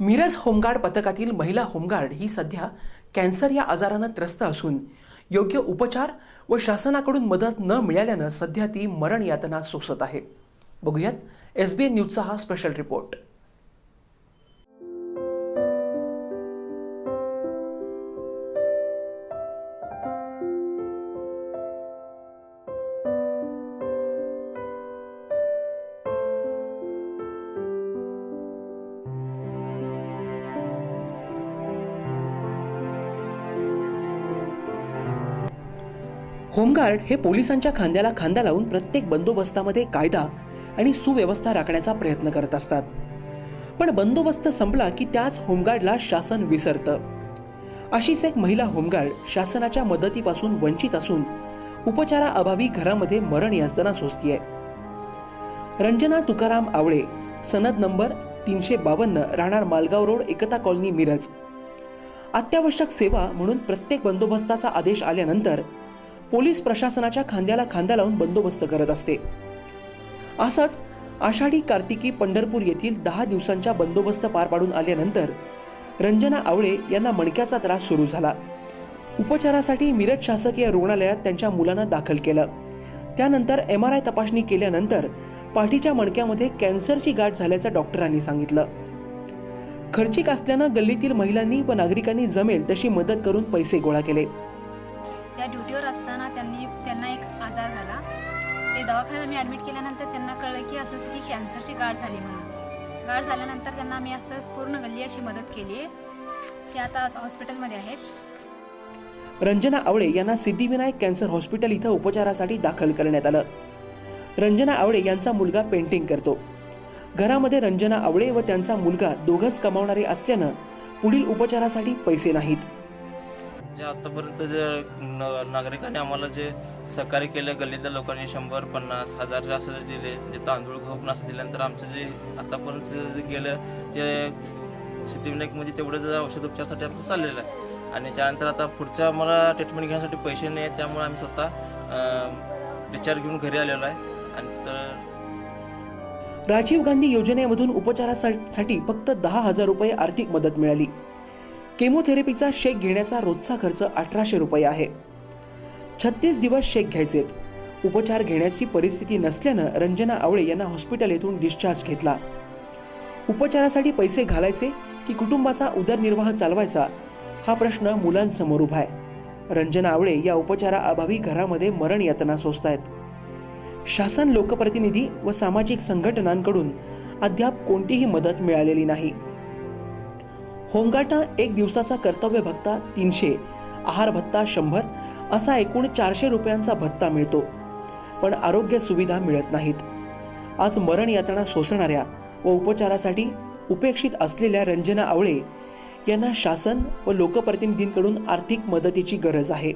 Miraj home guard पथकातील महिला home guard ही सध्या कॅन्सर या आजारानं त्रस्त असून योग्य उपचार व शासनाकडून मदत न मिळाल्यानं सध्या ती मरण यातना सोसत आहे. बघूयात एस बी एन न्यूजचा हा स्पेशल रिपोर्ट होमगार्ड हे पोलिसांच्या खांद्याला खांदा लावून प्रत्येक बंदोबस्तामध्ये कायदा आणि सुव्यवस्था राखण्याचा प्रयत्न करत असतात. पण बंदोबस्त संपला की त्याच होमगार्डला शासन विसरतं. अशीच एक महिला होमगार्ड शासनाच्या मदतीपासून वंचित असून उपचाराअभावी घरामध्ये मरण यातना सोसतीये. रंजना तुकाराम आवळे सनद नंबर तीनशे बावन्न राहणार मालगाव रोड एकता कॉलनी मिरज. अत्यावश्यक सेवा म्हणून प्रत्येक बंदोबस्ताचा आदेश आल्यानंतर पोलीस प्रशासनाच्या खांद्याला खांदा लावून बंदोबस्त करत असते. असंच आषाढी कार्तिकी पंढरपूर येथील दहा दिवसांच्या बंदोबस्त पार पाडून आल्यानंतर रंजना आवळे यांना मणक्याचा त्रास सुरू झाला. उपचारासाठी मिरज शासकीय रुग्णालयात त्यांच्या मुलांना दाखल केलं. त्यानंतर एम आर आय तपासणी केल्यानंतर पाठीच्या मणक्यामध्ये कॅन्सरची गाठ झाल्याचं डॉक्टरांनी सांगितलं. खर्चिक असल्यानं गल्लीतील महिलांनी व नागरिकांनी जमेल तशी मदत करून पैसे गोळा केले. त्या ड्युटीवर असताना त्यांनी त्यांना एक आजार झाला. ते दवाखान्यात मी ॲडमिट केल्यानंतर त्यांना कळलं की असंच की कॅन्सरची गाठ झाली म्हणून. गाठ झाल्यानंतर त्यांना आम्ही असंच पूर्ण गल्ली अशी मदत केली आहे ते आता हॉस्पिटलमध्ये आहेत. रंजना आवळे यांना सिद्धिविनायक कॅन्सर हॉस्पिटल इथं उपचारासाठी दाखल करण्यात आलं. रंजना आवळे यांचा मुलगा पेंटिंग करतो. घरामध्ये रंजना आवळे व त्यांचा मुलगा दोघंच कमावणारे असल्यानं पुढील उपचारासाठी पैसे नाहीत. जे आतापर्यंत जे न- नागरिकांनी आम्हाला जे सहकार्य केलं गल्लीतल्या लोकांनी शंभर पन्नास हजार जास्त दिले जे तांदूळ गहू असं दिल्यानंतर आमचं जे आतापर्यंत जे गेलं ते सिद्धिविनायकमध्ये म्हणजे तेवढं जे औषध उपचारासाठी आमचं चाललेलं आहे. आणि त्यानंतर आता पुढच्या आम्हाला ट्रीटमेंट घेण्यासाठी पैसे नाही आहेत त्यामुळे आम्ही स्वतः विचार घेऊन घरी आलेलो आहे. आणि तर राजीव गांधी योजनेमधून उपचारासाठी फक्त दहा हजार रुपये आर्थिक मदत मिळाली. केमोथेरपीचा शेक घेण्याचा रोजचा खर्च अठराशे रुपये आहे. छत्तीस दिवस शेक घ्यायचेत उपचार घेण्याची परिस्थिती नसल्यानं रंजना आवळे यांना हॉस्पिटल येथून डिस्चार्ज घेतला. उपचारासाठी पैसे घालायचे की कुटुंबाचा उदरनिर्वाह चालवायचा हा प्रश्न मुलांसमोर उभा आहे. रंजना आवळे या उपचाराअभावी घरामध्ये मरण यातना सोसतायत. शासन लोकप्रतिनिधी व सामाजिक संघटनांकडून अद्याप कोणतीही मदत मिळालेली नाही. होमगार्डना एक दिवसाचा कर्तव्य भत्ता तीनशे आहार भत्ता शंभर असा एकूण चारशे रुपयांचा भत्ता मिळतो. पण आरोग्य सुविधा मिळत नाहीत. आज मरण यातना सोसणाऱ्या व उपचारासाठी उपेक्षित असलेल्या रंजना आवळे यांना शासन व लोकप्रतिनिधींकडून आर्थिक मदतीची गरज आहे.